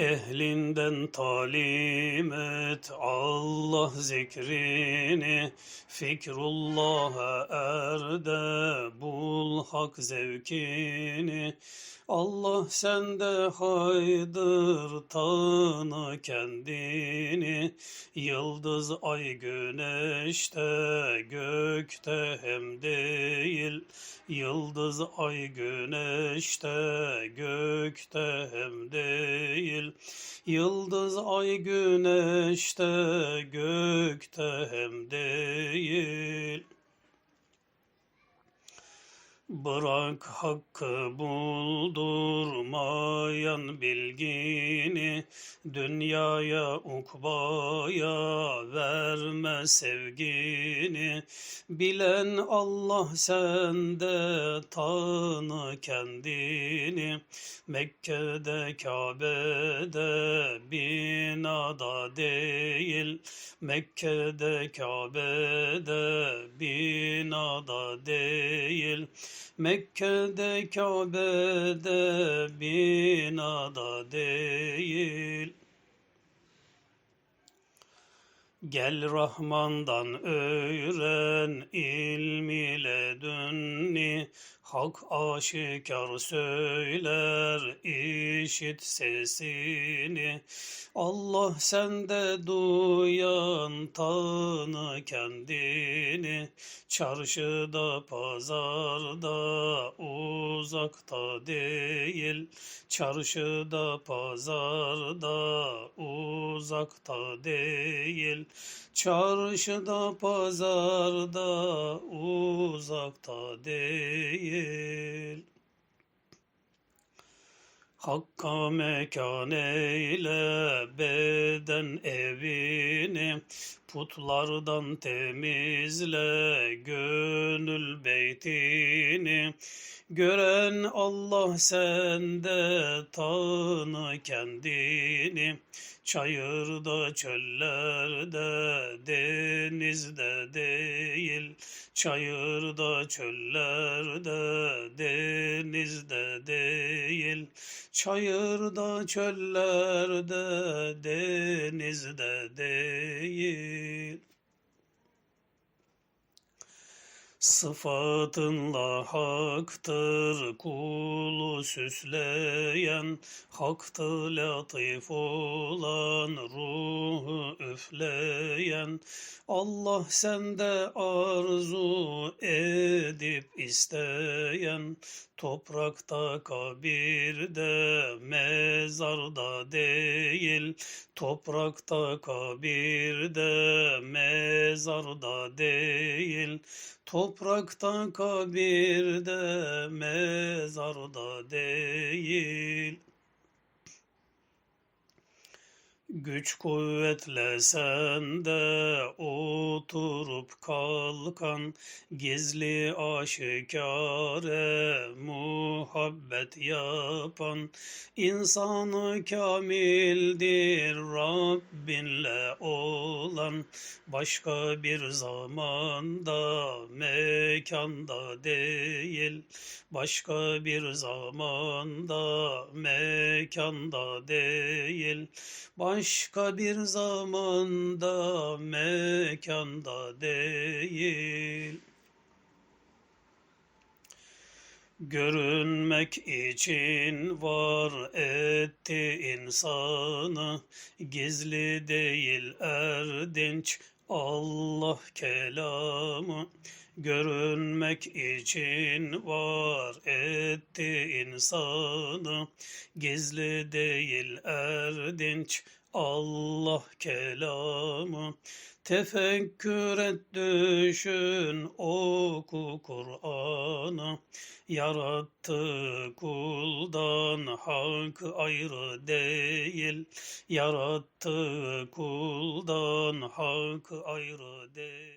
Ehlinden talim et Allah zikrini. Fikrullah'a erde bul hak zevkini. Allah sende haydır tanı kendini. Yıldız ay güneşte gökte hem değil. Yıldız ay güneşte gökte hem değil Yıldız ay güneşte gökte hem değil Bırak hakkı buldurmayan bilgini, dünyaya ukbaya verme sevgini. Bilen Allah sende tanı kendini, Mekke'de Kabe'de binada değil, Mekke'de Kabe'de binada değil. Mekke'de Kabe'de binada değil. Gel Rahman'dan öğren ilmi ledünni, Hak aşikar söyler işit sesini. Allah sende duyan tanı kendini. Çarşıda pazarda uzakta değil. Çarşıda pazarda uzakta değil. Çarşıda pazarda uzakta değil. Hakka mekan eyle beden evini, putlardan temizle gönül beytini. Gören Allah sende tanı kendini, çayırda çöllerde denizde değil, çayırda çöllerde denizde değil. Çayırda, çöllerde, denizde değil. Sıfatınla haktır kulu süsleyen, haktı latif olan ruhu üfleyen. Allah sende arzu edip isteyen, toprakta kabirde mezarda değil, toprakta kabirde mezarda değil. Toprakta kabirde mezarda değil. Güç kuvvetle sende oturup kalkan Gizli aşikare muhabbet yapan insanı kamildir Rabbinle olan. Başka bir zamanda mekanda değil. Başka bir zamanda mekanda değil Başka bir zamanda, mekanda değil. Görünmek için var etti insanı, gizli değil erdinç Allah kelamı. Görünmek için var etti insanı, gizli değil erdinç Allah kelamı. Tefekkür et düşün oku Kur'an'ı. Yarattı kuldan hak ayrı değil. Yarattı kuldan hak ayrı değil